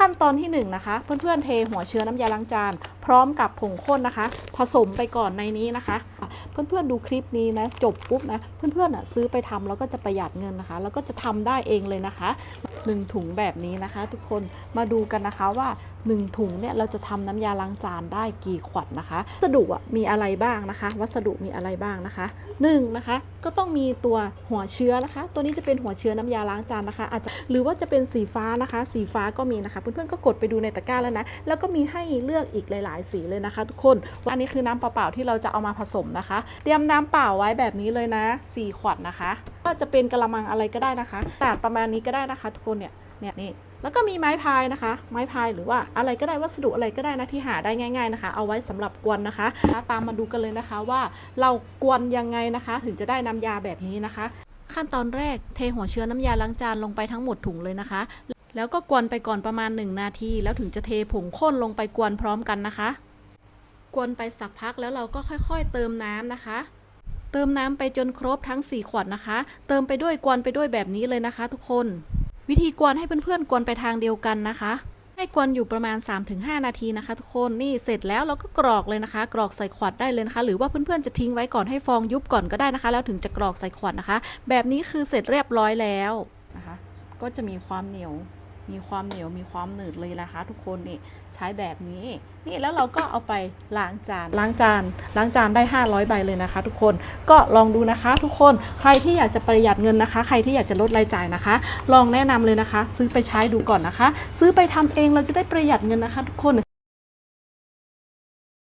ขั้นตอนที่1นงนะคะเพื่อนๆเทหัวเชื้อน้ำยาล้างจานพร้อมกับผงข้นนะคะ ผสมไปก่อนในนี้นะคะ เพื่อนๆดูคลิปนี้นะจบปุ๊บนะ เพื่อนๆอะซื้อไปทำแล้วก็จะประหยัดเงินนะคะ แล้วก็จะทำได้เองเลยนะคะหนึ่งถุงแบบนี้นะคะ ทุกคนมาดูกันนะคะว่าหนึ่งถุงเนี่ยเราจะทำน้ำยาล้างจานได้กี่ขวดนะคะ วัสดุอะมีอะไรบ้างนะคะ วัสดุมีอะไรบ้างนะคะหนึ่งนะคะก็ต้องมีตัวหัวเชื้อนะคะ ตัวนี้จะเป็นหัวเชื้อน้ำยาล้างจานนะคะ อาจจะหรือว่าจะเป็นสีฟ้านะคะ สีฟ้าก็มีนะคะ เพื่อนๆก็กดไปดูในตะกร้าแล้วนะ แล้วก็มีให้เลือกอีกหลายๆสีเลยนะคะทุกคน อันนี้คือน้ำเปล่าๆที่เราจะเอามาผสมนะคะ เตรียมน้ำเปล่าไว้แบบนี้เลยนะ4ขวดนะคะ ก็จะเป็นกระมังอะไรก็ได้นะคะขนาดประมาณนี้ก็ได้นะคะ ทุกคนเนี่ยเนี่ยนี่แล้วก็มีไม้พายนะคะ ไม้พายหรือว่าอะไรก็ได้วัสดุอะไรก็ได้นะที่หาได้ง่าย ๆนะคะ เอาไว้สำหรับกวนนะคะ ตามมาดูกันเลยนะคะว่าเรากวนยังไงนะคะ ถึงจะได้น้ำยาแบบนี้นะคะ ขั้นตอนแรกเทหัวเชื้อน้ำยาล้างจานลงไปทั้งหมดถุงเลยนะคะ แล้วก็กวนไปก่อนประมาณ 1 นาที แล้วถึงจะเทผงข้นลงไปกวนพร้อมกันนะคะ กวนไปสักพักแล้วเราก็ค่อยๆ เติมน้ำนะคะ เติมน้ำไปจนครบทั้ง 4 ขวดนะคะ เติมไปด้วยกวนไปด้วยแบบนี้เลยนะคะ ทุกคน วิธีกวนให้เพื่อนๆกวนไปทางเดียวกันนะคะ ให้กวนอยู่ประมาณ 3-5 นาทีนะคะ ทุกคนนี่เสร็จแล้วเราก็กรอกเลยนะคะ กรอกใส่ขวดได้เลยนะคะ หรือว่าเพื่อนๆจะทิ้งไว้ก่อนให้ฟองยุบก่อนก็ได้นะคะ แล้วถึงจะกรอกใส่ขวดนะคะ แบบนี้คือเสร็จเรียบร้อยแล้วนะคะ ก็จะมีความเหนียว มีความเหนียวมีความหนืดเลยนะคะ ทุกคนนี่ใช้แบบนี้ นี่แล้วเราก็เอาไปล้างจานล้างจานล้างจานได้ 500 ใบเลยนะคะ ทุกคนก็ลองดูนะคะ ทุกคนใครที่อยากจะประหยัดเงินนะคะ ใครที่อยากจะลดรายจ่ายนะคะ ลองแนะนำเลยนะคะ ซื้อไปใช้ดูก่อนนะคะ ซื้อไปทำเองเราจะได้ประหยัดเงินนะคะ ทุกคน